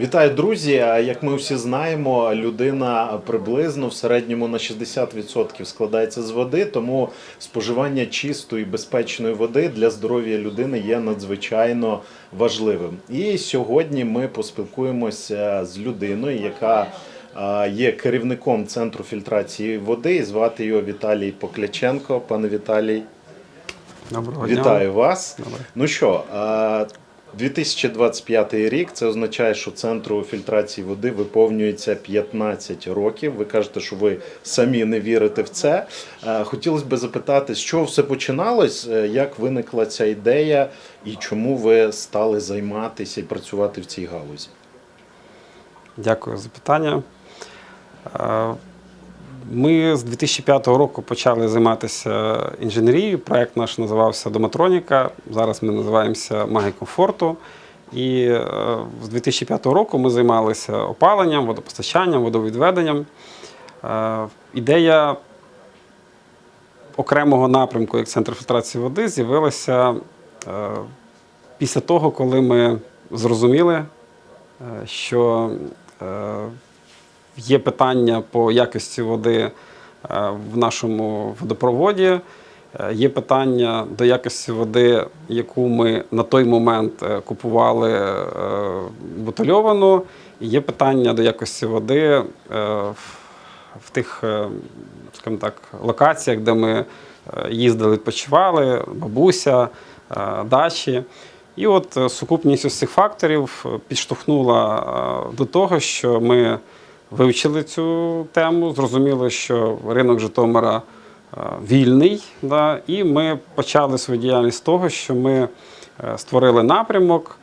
Вітаю, друзі! Як ми всі знаємо, людина приблизно в середньому на 60% складається з води, тому споживання чистої безпечної води для здоров'я людини є надзвичайно важливим. І сьогодні ми поспілкуємося з людиною, яка є керівником центру фільтрації води. І звати його Віталій Покляченко. Пане Віталій, Доброго дня. Вітаю вас. Добре. Ну що, 2025 рік це означає, що центру фільтрації води виповнюється 15 років. Ви кажете, що ви самі не вірите в це. Хотілося б запитати, з чого все починалось, е, як виникла ця ідея і чому ви стали займатися і працювати в цій галузі? Дякую за питання. Ми з 2005 року почали займатися інженерією. Проект наш називався Доматроніка. Зараз ми називаємося Маги комфорту. І е, з 2005 року ми займалися опаленням, водопостачанням, водовідведенням. Е, Ідея окремого напрямку, як центр фільтрації води, з'явилася е, після того, коли ми зрозуміли, що є питання по якості води е, в нашому водопроводі. Е, Є питання до якості води, яку ми на той момент е, купували бутильовану. І є питання до якості води в- тих, скажімо так, локаціях, де ми їздили, відпочивали, бабуся, дачі. І от сукупність цих факторів підштовхнула до того, що ми вивчили цю тему, зрозуміли, що ринок Житомира е, вільний, да, і ми почали свою діяльність з того, що ми е, створили напрямок.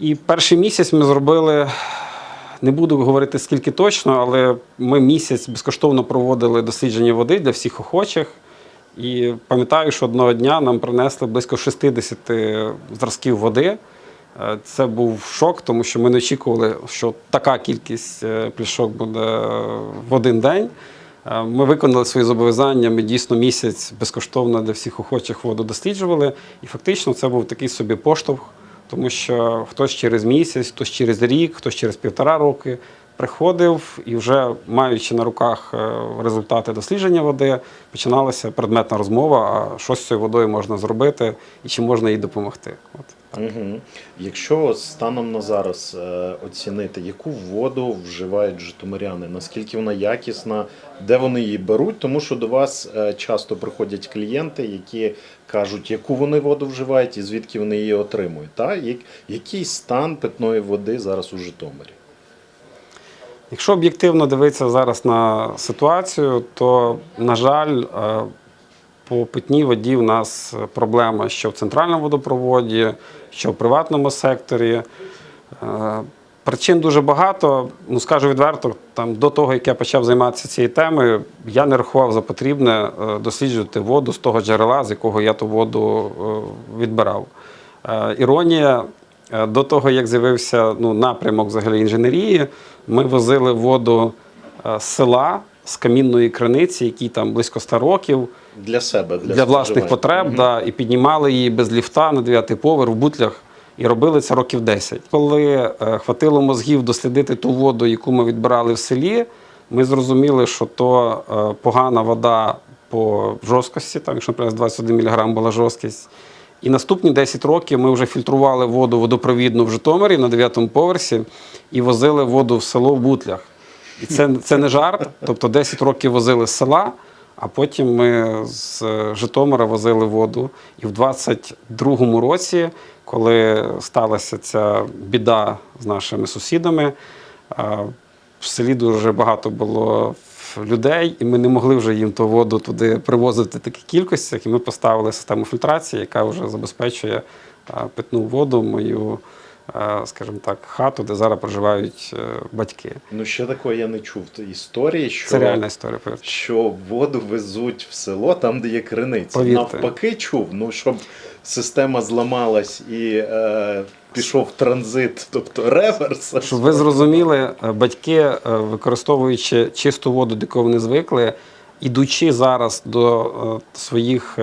І перший місяць ми зробили, не буду говорити скільки точно, але ми місяць безкоштовно проводили дослідження води для всіх охочих. І пам'ятаю, що одного дня нам принесли близько 60 зразків води. Е, Це був шок, тому що ми не очікували, що така кількість е, пляшок буде в один день. Е, Ми виконали свої зобов'язання. Ми дійсно місяць безкоштовно для всіх охочих воду досліджували. І фактично це був такий собі поштовх, тому що хтось через місяць, хтось через рік, хтось через півтора роки приходив і вже маючи на руках е, результати дослідження води, починалася предметна розмова, а що з цією водою можна зробити і чи можна їй допомогти. От. Угу. Якщо станом на зараз е, оцінити, яку воду вживають житомиряни, наскільки вона якісна, де вони її беруть, тому що до вас е, часто приходять клієнти, які кажуть, яку вони воду вживають і звідки вони її отримують. Та? Як- Який стан питної води зараз у Житомирі? Якщо об'єктивно дивитися зараз на ситуацію, то, на жаль, е, по питній воді в нас проблема що в центральному водопроводі, що в приватному секторі. Е, Причин дуже багато. Ну, скажу відверто, там, до того, як я почав займатися цією темою, я не рахував за потрібне е, досліджувати воду з того джерела, з якого я ту воду відбирав. Іронія, до того, як з'явився ну, напрямок взагалі інженерії, ми возили воду е, з села, з камінної криниці, якій там близько 100 років, Для себе, для, для, власних потреб, Мгм. да, і піднімали її без ліфта на 9 поверх в бутлях. І робили це років 10. Коли е, хватило мозгів дослідити ту воду, яку ми відбирали в селі, ми зрозуміли, що то е, погана вода по жорсткості, там, якщо наприклад, 21 мг була жорсткість. І наступні 10 років ми вже фільтрували воду водопровідну в Житомирі на 9-му поверсі і возили воду в село в бутлях. І це, це не жарт. Тобто 10 років возили з села, а потім ми з Житомира возили воду. І в 22-му році, коли сталася ця біда з нашими сусідами, в селі дуже багато було людей, і ми не могли вже їм ту воду туди привозити в таких кількостях. І ми поставили систему фільтрації, яка вже забезпечує питну воду, мою, скажімо так, хату, де зараз проживають е, батьки. Ну, ще такого я не чув історії, що Це реальна історія. повірте. що воду везуть в село, там, де є криниця. Повірте. Навпаки, чув, ну щоб система зламалась і е, пішов транзит, тобто реверс. Щоб ви зрозуміли, е, батьки, е, використовуючи чисту воду, до якої вони звикли, ідучи зараз до е, своїх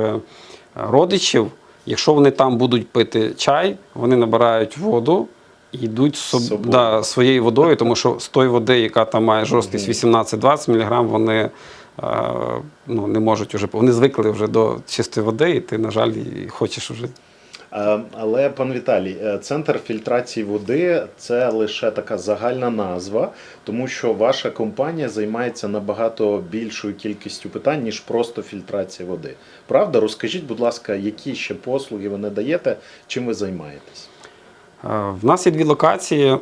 родичів, якщо вони там будуть пити чай, вони набирають воду, йдуть соб- да, своєю водою, тому що з тої води, яка там має жорсткість 18-20 мг, вони ну, не можуть вже, вони звикли вже до чистої води, і ти, на жаль, хочеш вже. Е, Але, пан Віталій, е, центр фільтрації води це лише така загальна назва, тому що ваша компанія займається набагато більшою кількістю питань, ніж просто фільтрація води. Правда? Розкажіть, будь ласка, які ще послуги ви надаєте, чим ви займаєтесь? Е, В нас є дві локації.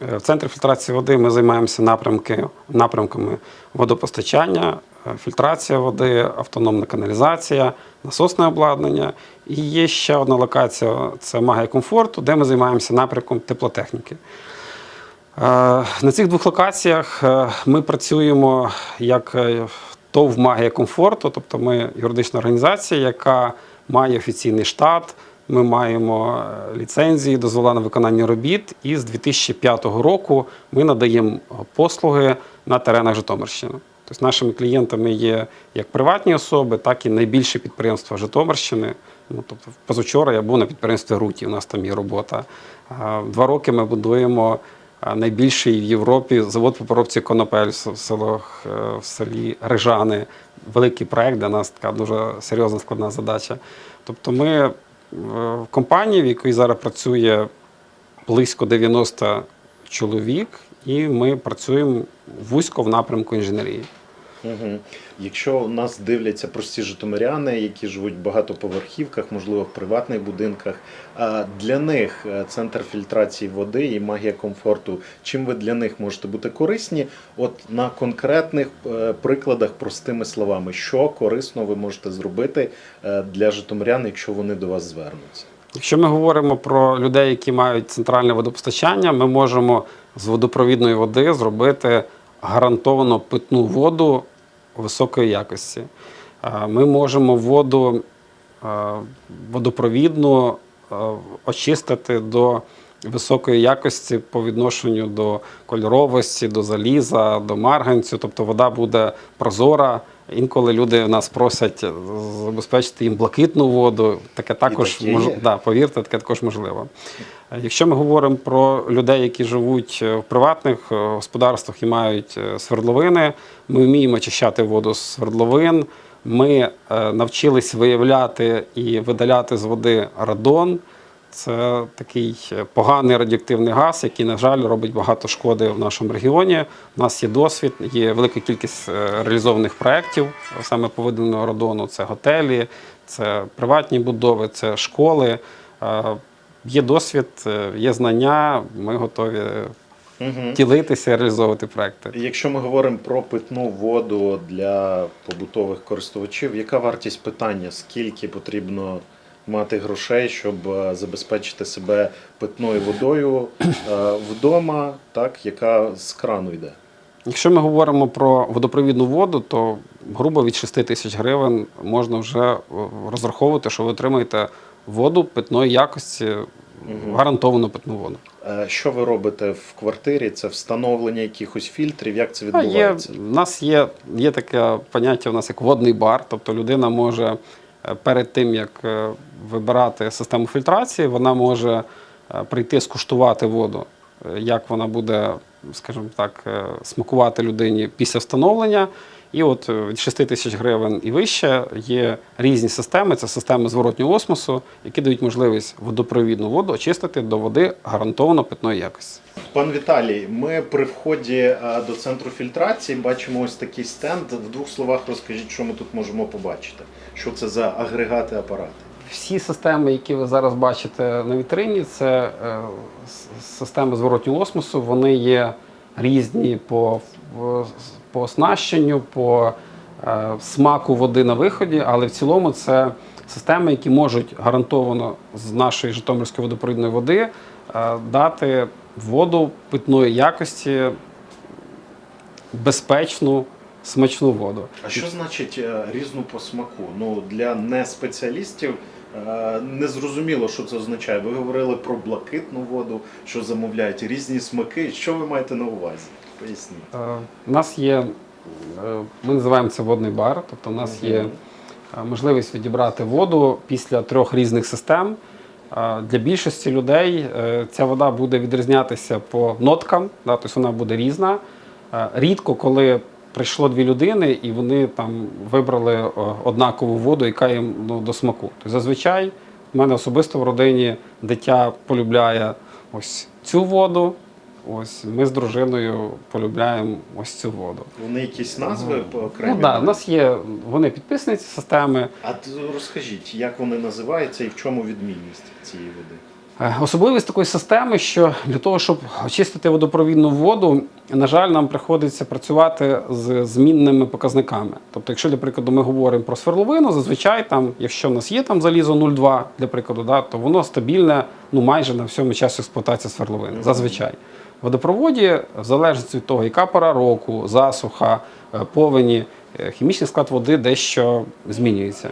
В центрі фільтрації води ми займаємося напрямки, напрямками водопостачання, фільтрація води, автономна каналізація, насосне обладнання. І є ще одна локація це магія комфорту, де ми займаємося напрямком теплотехніки. Е, На цих двох локаціях е, ми працюємо як е, ТОВ Магія комфорту, тобто ми юридична організація, яка має офіційний штат. Ми маємо ліцензії, дозвола на виконання робіт, і з 2005 року ми надаємо послуги на теренах Житомирщини. Тобто нашими клієнтами є як приватні особи, так і найбільші підприємства Житомирщини. Ну, тобто, позавчора я був на підприємстві Руті, у нас там є робота. Два роки ми будуємо найбільший в Європі завод по поробці конопель в селах, е, в селі Рижани. Великий проект для нас така дуже серйозна складна задача. Тобто ми е, в компанії, в якій зараз працює близько 90 чоловік, і ми працюємо вузько в напрямку інженерії. Угу. Якщо нас дивляться прості житомиряни, які живуть в багатоповерхівках, можливо, в приватних будинках, для них е, центр фільтрації води і магія комфорту, чим ви для них можете бути корисні? От на конкретних е, прикладах, простими словами, що корисно ви можете зробити е, для житомирян, якщо вони до вас звернуться? Якщо ми говоримо про людей, які мають центральне водопостачання, ми можемо з водопровідної води зробити гарантовано питну воду високої якості. Ми можемо воду водопровідну очистити до високої якості по відношенню до кольоровості, до заліза, до марганцю. Тобто вода буде прозора. Інколи люди нас просять забезпечити їм блакитну воду. Таке також таке мож... да, повірте, таке також можливо. Якщо ми говоримо про людей, які живуть е, в приватних е, господарствах і мають е, свердловини, ми вміємо очищати воду з свердловин. Ми навчились виявляти і видаляти з води радон. Це такий е, поганий радіоактивний газ, який, на жаль, робить багато шкоди в нашому регіоні. У нас є досвід, є велика кількість е, реалізованих проєктів саме по видаленню радону. Це готелі, це приватні будови, це школи. Е, Є досвід, є знання. Ми готові Угу. ділитися, реалізовувати проекти. Якщо ми говоримо про питну воду для побутових користувачів, яка вартість питання? Скільки потрібно мати грошей, щоб е, забезпечити себе питною водою е, вдома, так, яка з крану йде? Якщо ми говоримо про водопровідну воду, то грубо від 6 тисяч гривень можна вже е, розраховувати, що ви отримаєте воду питної якості, гарантовану питну воду. Що ви робите в квартирі? Це встановлення якихось фільтрів? Як це А є, відбувається? у нас є, є таке поняття у нас як водний бар, тобто людина може перед тим, як е, вибирати систему фільтрації, вона може е, прийти скуштувати воду, е, як вона буде, скажімо так, е, смакувати людині після встановлення. І от е, від 6 тисяч гривень і вище є різні системи, це системи зворотнього осмосу, які дають можливість водопровідну воду очистити до води гарантовано питної якості. Пан Віталій, ми при вході е, до центру фільтрації бачимо ось такий стенд. В двох словах розкажіть, що ми тут можемо побачити. Що це за агрегати апарати? Всі системи, які ви зараз бачите на вітрині, це е, системи зворотнього осмосу. Вони є різні по, по оснащенню, по е, смаку води на виході, але в цілому це системи, які можуть гарантовано з нашої Житомирської водопровідної води е, дати воду питної якості, безпечну, смачну воду. А що значить е, різну по смаку? Ну для неспеціалістів не зрозуміло, що це означає. Ви говорили про блакитну воду, що замовляють різні смаки. Що ви маєте на увазі? Поясніть. Е, У нас є, е, ми називаємо це водний бар, тобто у нас є е, можливість відібрати воду після трьох різних систем. Е, Для більшості людей е, ця вода буде відрізнятися по ноткам, тобто вона буде різна. Е, Рідко, коли прийшло дві людини і вони там вибрали е, однакову воду, яка їм ну, до смаку. Тобто, зазвичай в мене особисто в родині дитя полюбляє ось цю воду. Ось ми з дружиною полюбляємо ось цю воду. Вони якісь назви по окремі? Ну так, у нас є вони підписниці системи. А розкажіть, як вони називаються і в чому відмінність цієї води? Е, Особливість такої системи, що для того, щоб очистити водопровідну воду, на жаль, нам приходиться працювати з змінними показниками. Тобто, якщо, для прикладу, ми говоримо про сверловину, зазвичай там, якщо в нас є там залізо 0,2, для прикладу, да, то воно стабільне ну, майже на всьому часі експлуатації свердловини. Зазвичай. В водопроводі, в залежності від того, яка пора року, засуха, е, повені, е, хімічний склад води дещо змінюється.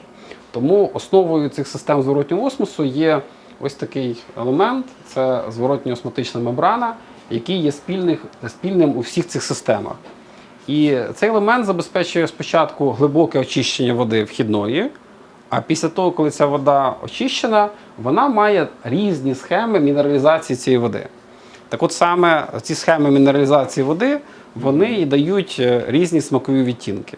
Тому основою цих систем зворотнього осмосу є ось такий елемент це зворотньо-осмотична мембрана, який є спільних, спільним у всіх цих системах. І цей елемент забезпечує спочатку глибоке очищення води вхідної, а після того, коли ця вода очищена, вона має різні схеми мінералізації цієї води. Так от саме ці схеми мінералізації води вони і дають е, різні смакові відтінки.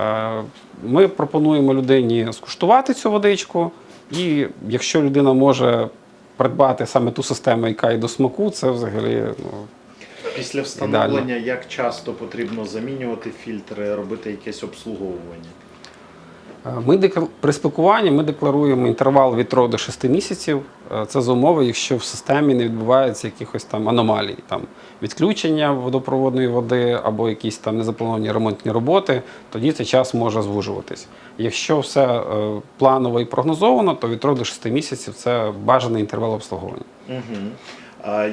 Е, Ми пропонуємо людині скуштувати цю водичку, і якщо людина може придбати саме ту систему, яка й до смаку, це взагалі ну, Після встановлення, як часто потрібно замінювати фільтри, робити якесь обслуговування? Е, Ми декла- при спілкуванні ми декларуємо інтервал від 3 до 6 місяців. Е, Це за умови, якщо в системі не відбувається якихось там аномалій, там відключення водопроводної води або якісь там незаплановані ремонтні роботи, тоді цей час може звужуватись. Якщо все е, планово і прогнозовано, то від 3 до 6 місяців це бажаний інтервал обслуговування. Угу.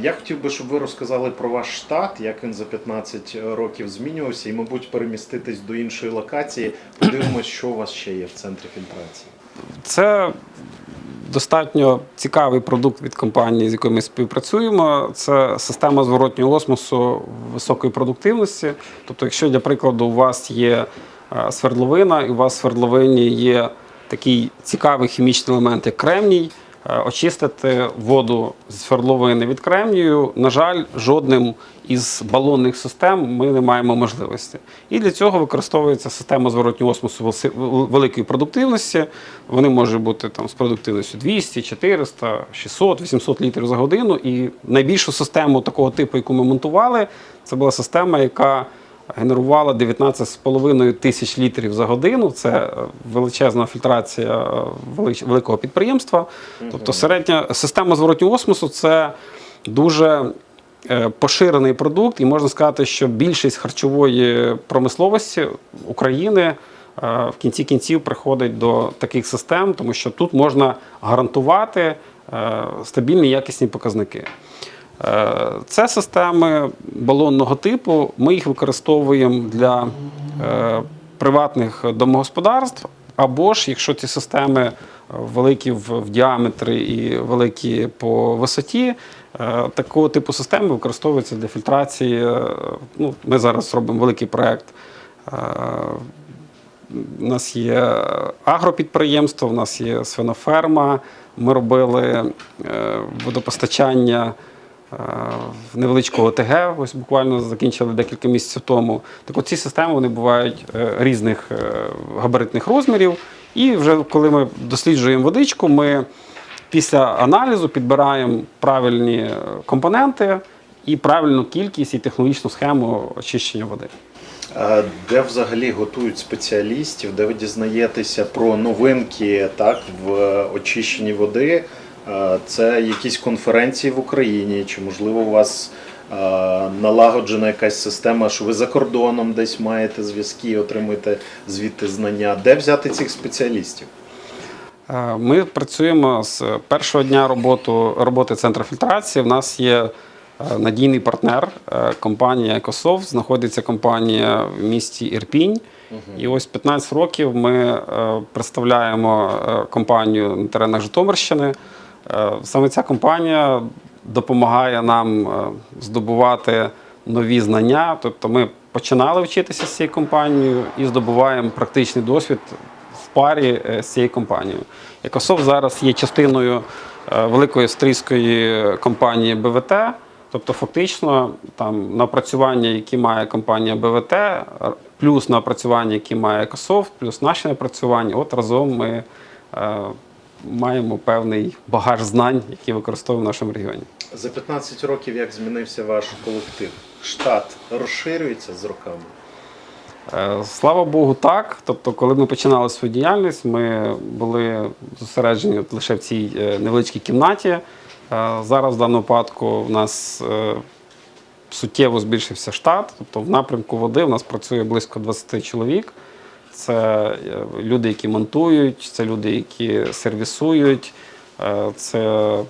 Я хотів би, щоб ви розказали про ваш штат, як він за 15 років змінювався, і, мабуть, переміститись до іншої локації. Подивимось, що у вас ще є в центрі фільтрації. Це достатньо цікавий продукт від компанії, з якою ми співпрацюємо. Це система зворотнього осмосу високої продуктивності. Тобто, якщо для прикладу у вас є е, свердловина, і у вас в свердловині є такий цікавий хімічний елемент, як кремній. Е, Очистити воду з свердловини від кремнію, на жаль, жодним із балонних систем ми не маємо можливості. І для цього використовується система зворотнього осмосу великої продуктивності. Вони можуть бути там з продуктивністю 200, 400, 600, 800 літрів за годину. І найбільшу систему такого типу, яку ми монтували, це була система, яка генерувала 19,5 тисяч літрів за годину. Це е, величезна фільтрація е, великого підприємства. Тобто середня система зворотнього осмосу це дуже е, поширений продукт, і можна сказати, що більшість харчової промисловості України в кінці кінців приходить до таких систем, тому що тут можна гарантувати стабільні якісні показники. Е, Це системи балонного типу. Ми їх використовуємо для е, приватних домогосподарств, або ж якщо ці системи великі в, діаметрі і великі по висоті, е, такого типу системи використовуються для фільтрації. Ну, ми зараз робимо великий проєкт. у нас є агропідприємство, у нас є свиноферма. Ми робили водопостачання невеличкого ОТГ, ось буквально закінчили декілька місяців тому. Так от ці системи вони бувають е, різних е, габаритних розмірів. І вже коли ми досліджуємо водичку, ми після аналізу підбираємо правильні е, компоненти і правильну кількість і технологічну схему очищення води. Де взагалі готують спеціалістів, де ви дізнаєтеся про новинки так, в очищенні води? А, Це якісь конференції в Україні, чи можливо у вас налагоджена якась система, що ви за кордоном десь маєте зв'язки, отримуєте звідти знання. Де взяти цих спеціалістів? Е, Ми працюємо з першого дня роботу, роботи центру фільтрації. У нас є е, надійний партнер, е, компанія Екософт. Знаходиться компанія в місті Ірпінь. І ось 15 років ми е, представляємо е, компанію на теренах Житомирщини. Е, Саме ця компанія допомагає нам е, здобувати нові знання. Тобто ми починали вчитися з цією компанією і здобуваємо практичний досвід в парі е, з цією компанією. Екософт зараз є частиною великої австрійської компанії БВТ. Тобто, фактично, там напрацювання, які має компанія БВТ, плюс напрацювання, які має Екософт, плюс наші напрацювання, от разом ми маємо певний багаж знань, які використовуємо в нашому регіоні. За 15 років як змінився ваш колектив? Штат розширюється з роками? Е, Слава Богу, так. Тобто, коли ми починали свою діяльність, ми були зосереджені лише в цій е, невеличкій кімнаті. Е, Зараз в даному випадку в нас суттєво збільшився штат. Тобто в напрямку води в нас працює близько 20 чоловік. Це е, люди, які монтують, це люди, які сервісують, е, це е,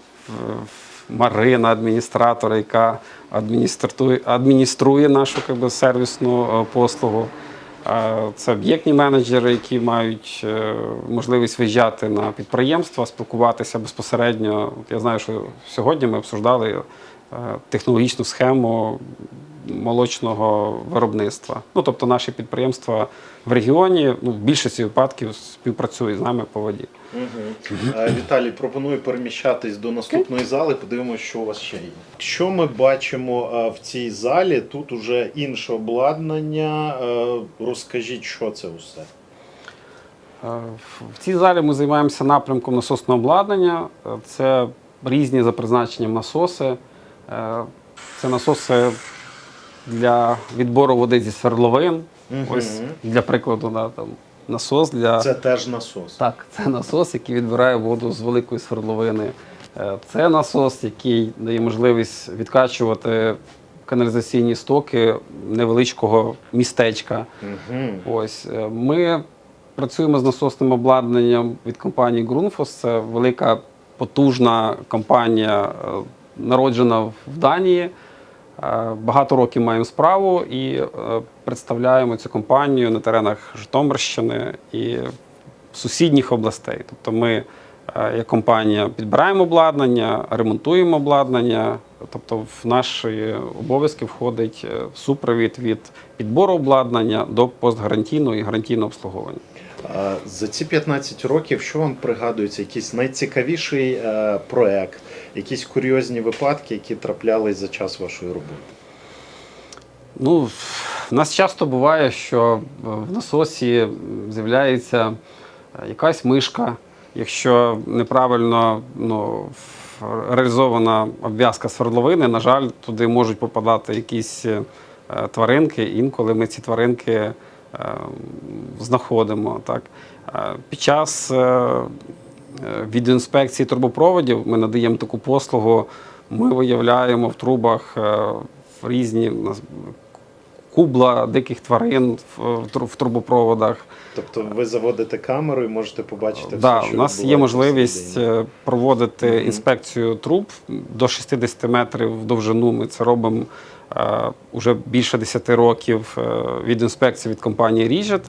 Марина, адміністратор, яка адмініструє, адмініструє нашу би, сервісну послугу. Це об'єктні менеджери, які мають можливість виїжджати на підприємства, спілкуватися безпосередньо. Я знаю, що сьогодні ми обсуждали технологічну схему молочного виробництва. Ну, тобто наші підприємства в регіоні ну, в більшості випадків співпрацюють з нами по воді. Угу. Віталій, пропоную переміщатись до наступної зали. Подивимося, що у вас ще є. Що ми бачимо е, в цій залі? Тут уже інше обладнання. Е, Розкажіть, що це усе. В цій залі ми займаємося напрямком насосного обладнання. Це різні за призначенням насоси. Це насоси для відбору води зі свердловин. Мгм. Ось для прикладу, да, там, насос для Це теж насос. так, це насос, який відбирає воду з великої свердловини. Е, Це насос, який дає можливість відкачувати каналізаційні стоки невеличкого містечка. Угу. Ось е, ми працюємо з насосним обладнанням від компанії Grundfos. Це велика потужна компанія, е, народжена в Данії. Е, Багато років маємо справу і е, представляємо цю компанію на теренах Житомирщини і сусідніх областей. Тобто ми, е, як компанія, підбираємо обладнання, ремонтуємо обладнання. Тобто, в наші обов'язки входить супровід від підбору обладнання до постгарантійного і гарантійного обслуговування. За ці 15 років, що вам пригадується? Якийсь найцікавіший е, проект, якісь курйозні випадки, які траплялись за час вашої роботи? Ну, в нас часто буває, що в насосі з'являється е, якась мишка, якщо неправильно ну, реалізована обв'язка свердловини, на жаль, туди можуть попадати якісь е, тваринки. Інколи ми ці тваринки е, знаходимо. Так. Е, Під час е, е, відеоінспекції трубопроводів ми надаємо таку послугу. Ми виявляємо в трубах е, різні кубла диких тварин в, трубопроводах. Тобто ви заводите камеру і можете побачити все, Да, що у нас є можливість е, проводити інспекцію труб до 60 метрів в довжину. Ми це робимо е, уже більше 10 років е, від інспекції від компанії Ріжет.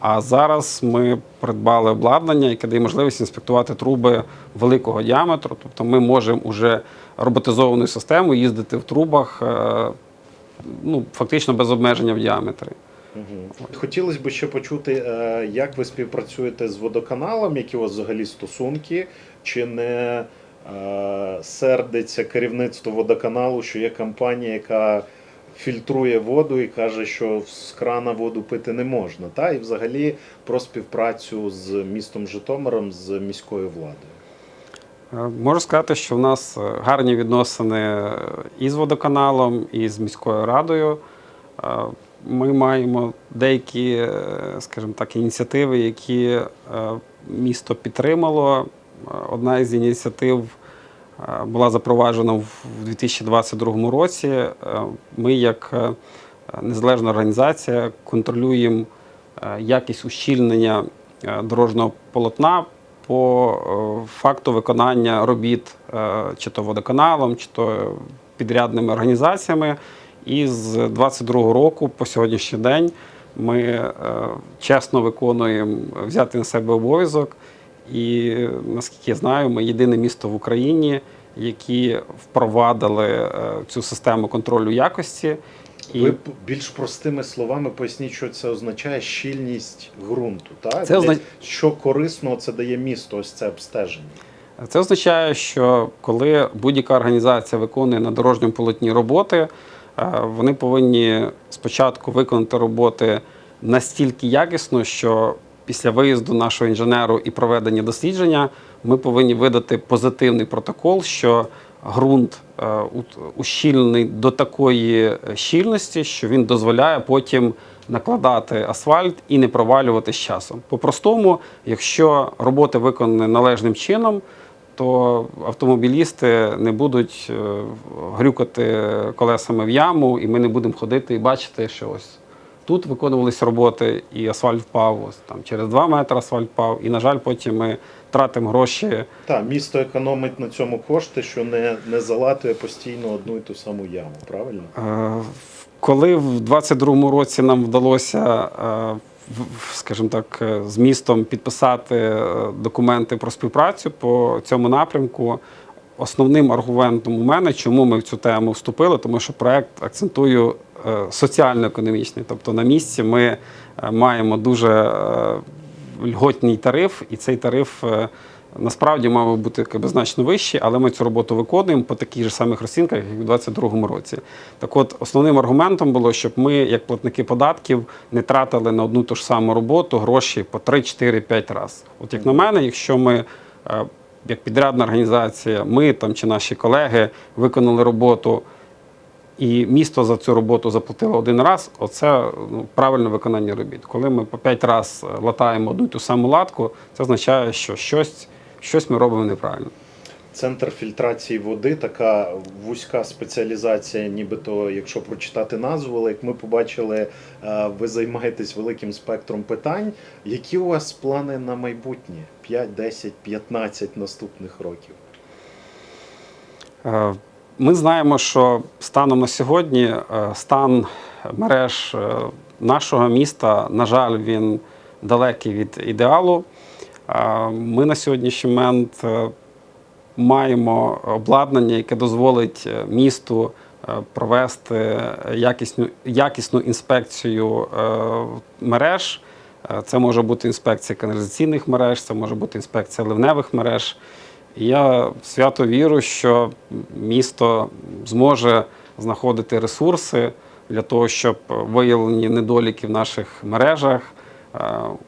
А зараз ми придбали обладнання, яке дає можливість інспектувати труби великого діаметру. Тобто ми можемо уже роботизованою системою їздити в трубах е, ну, фактично без обмеження в діаметрі. Хотілося б ще почути, як ви співпрацюєте з водоканалом, які у вас взагалі стосунки, чи не сердиться керівництво водоканалу, що є компанія, яка фільтрує воду і каже, що з крана воду пити не можна. Та? І взагалі про співпрацю з містом Житомиром, з міською владою. Е, Можу сказати, що в нас е, гарні відносини е, і з водоканалом, і з міською радою. Е, Ми маємо деякі, е, скажімо так, ініціативи, які е, місто підтримало. Одна із ініціатив е, була запроваджена в 2022 році. Е, Ми, як е, незалежна організація, контролюємо якість ущільнення дорожнього полотна по факту виконання робіт чи то водоканалом, чи то підрядними організаціями. І з 22 року по сьогоднішній день ми чесно виконуємо взяти на себе обов'язок. І наскільки я знаю, ми єдине місто в Україні, які впровадили е, цю систему контролю якості. І Ви більш простими словами поясніть, що це означає щільність ґрунту. Так? Це озна- Що корисно це дає місто, ось це обстеження. Це означає, що коли будь-яка організація виконує на дорожньому полотні роботи, е, вони повинні спочатку виконати роботи настільки якісно, що після виїзду нашого інженеру і проведення дослідження ми повинні видати позитивний протокол, що ґрунт е, у- ущільнений до такої е, щільності, що він дозволяє потім накладати асфальт і не провалювати з часом. По-простому, якщо роботи виконані належним чином, то автомобілісти не будуть е, грюкати колесами в яму, і ми не будемо ходити і бачити, що ось тут виконувалися роботи, і асфальт впав, ось там через 2 метри асфальт впав, і, на жаль, потім ми тратимо гроші. Так, місто економить на цьому кошти, що не, не залатує постійно одну і ту саму яму, правильно? Е, Коли в 22-му році нам вдалося, е, скажімо так, е, з містом підписати е, документи про співпрацю по цьому напрямку, основним аргументом у мене, чому ми в цю тему вступили, тому що проект акцентую е, соціально-економічний. Тобто на місці ми е, маємо дуже е, льготний тариф, і цей тариф насправді мав би бути якби, значно вищий, але ми цю роботу виконуємо по таких же самих розцінках, як і у 2022 році. Так от, основним аргументом було, щоб ми, як платники податків, не тратили на одну ту ж саму роботу гроші по 3, 4, 5 разів. От як на мене, якщо ми. Як підрядна організація, ми там чи наші колеги виконали роботу, і місто за цю роботу заплатило один раз. Оце ну, правильне виконання робіт. Коли ми по п'ять разів латаємо одну ту саму латку, це означає, що щось, щось ми робимо неправильно. Центр фільтрації води, така вузька спеціалізація, нібито, якщо прочитати назву, але як ми побачили, е, ви займаєтесь великим спектром питань. Які у вас плани на майбутнє? 5, 10, 15 наступних років? Е, Ми знаємо, що станом на сьогодні е, стан мереж нашого міста, на жаль, він далекий від ідеалу. Ми на сьогоднішній момент маємо обладнання, яке дозволить е, місту е, провести якісну, якісну інспекцію е, мереж. Це може бути інспекція каналізаційних мереж, це може бути інспекція ливневих мереж. І я свято вірю, що місто зможе знаходити ресурси для того, щоб виявлені недоліки в наших мережах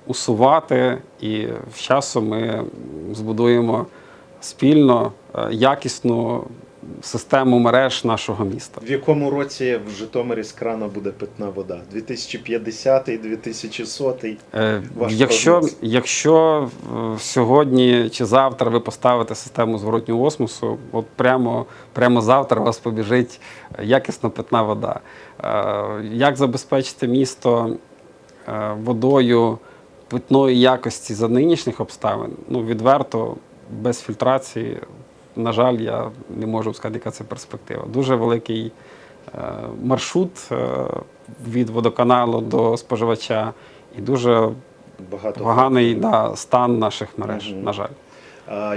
усувати, і з часом ми збудуємо спільно е, якісну систему мереж нашого міста. В якому році в Житомирі з крана буде питна вода? 2050 2100 Е, Якщо, прогноз? якщо е, сьогодні чи завтра ви поставите систему зворотнього осмосу, от прямо, прямо завтра у вас побіжить якісна питна вода. Е, Як забезпечити місто водою питної якості за нинішніх обставин? Ну, відверто, без фільтрації, на жаль, я не можу сказати, яка це перспектива. Дуже великий е, маршрут е, від водоканалу до споживача і дуже багато поганий да, стан наших мереж, Мгм. на жаль.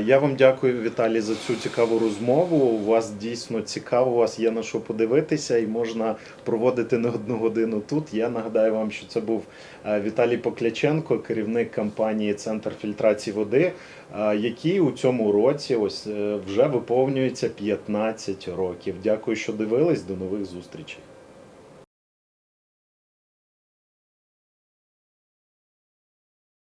Я вам дякую, Віталій, за цю цікаву розмову. У вас дійсно цікаво, у вас є на що подивитися, і можна проводити не одну годину тут. Я нагадаю вам, що це був е, Віталій Покляченко, керівник компанії Центр фільтрації води, е, який у цьому році ось е, вже виповнюється 15 років. Дякую, що дивились. До нових зустрічей.